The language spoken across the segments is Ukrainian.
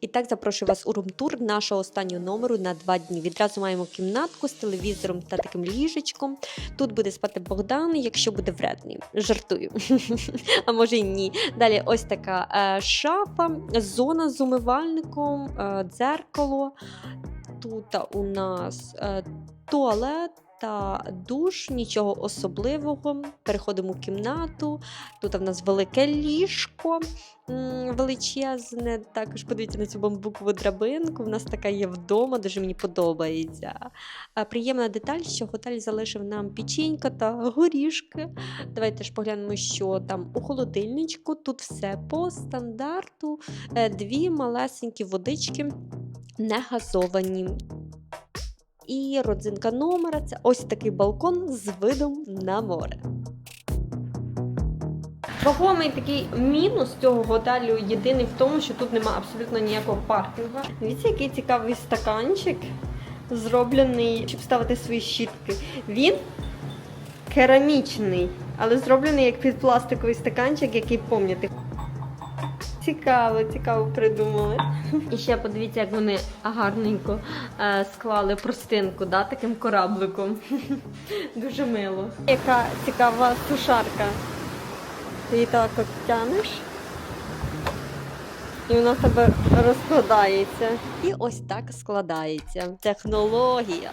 І так запрошую вас у румтур нашого останнього номеру на два дні. Відразу маємо кімнатку з телевізором та таким ліжечком. Тут буде спати Богдан, якщо буде вредний. Жартую. А може й ні. Далі ось така е, шафа, зона з умивальником, е, дзеркало. Тут у нас е, туалет. Та душ, нічого особливого. Переходимо в кімнату. Тут в нас велике ліжко величезне. Також подивіться на цю бамбукову драбинку. В нас така є вдома, дуже мені подобається. А приємна деталь, що готель залишив нам печенька та горішки. Давайте ж поглянемо, що там у холодильничку. Тут все по стандарту. Е, Дві малесенькі водички, не газовані. І родзинка номера це ось такий балкон з видом на море. Вагомий такий мінус цього готелю єдиний в тому, що тут нема абсолютно ніякого паркінгу. Дивіться, який цікавий стаканчик, зроблений, щоб ставити свої щітки. Він керамічний, але зроблений як під пластиковий стаканчик, який пам'ятаєте. Цікаво, цікаво придумали. І ще подивіться, як вони гарненько е, склали простинку, да, таким корабликом. Дуже мило. Яка цікава сушарка. Ти її так от тянеш. І вона тебе розкладається. І ось так складається. Технологія.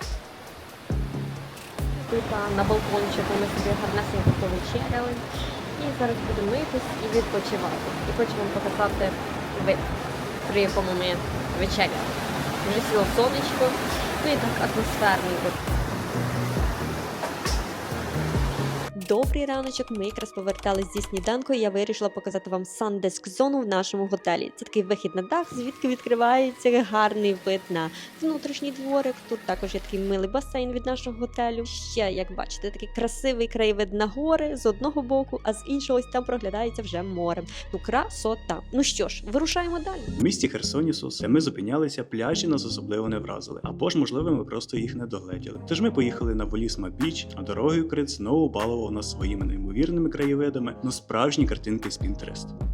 Тут на балкончику ми собі гарнесенько повечеряли. І зараз будемо митись і відпочивати. І хочу вам показати вид, при якому ми вечеряли. Вже сіло сонечко, ну і так атмосферненько. Добрий раночок. Ми якраз повертались зі сніданку. і Я вирішила показати вам сандеск зону в нашому готелі. Це такий вихід на дах, звідки відкривається гарний вид на внутрішній дворик. Тут також є такий милий басейн від нашого готелю. Ще, як бачите, такий красивий краєвид на гори з одного боку, а з іншого ось там проглядається вже море. Ну, красота. Ну що ж, вирушаємо далі. В місті Херсонісус, ми зупинялися, пляжі нас особливо не вразили, або ж, можливо, ми просто їх не догледіли. Тож ми поїхали на Волісма Біч, а дорогою Крит знову балував нас своїми неймовірними краєвидами, ну справжні картинки з Pinterest.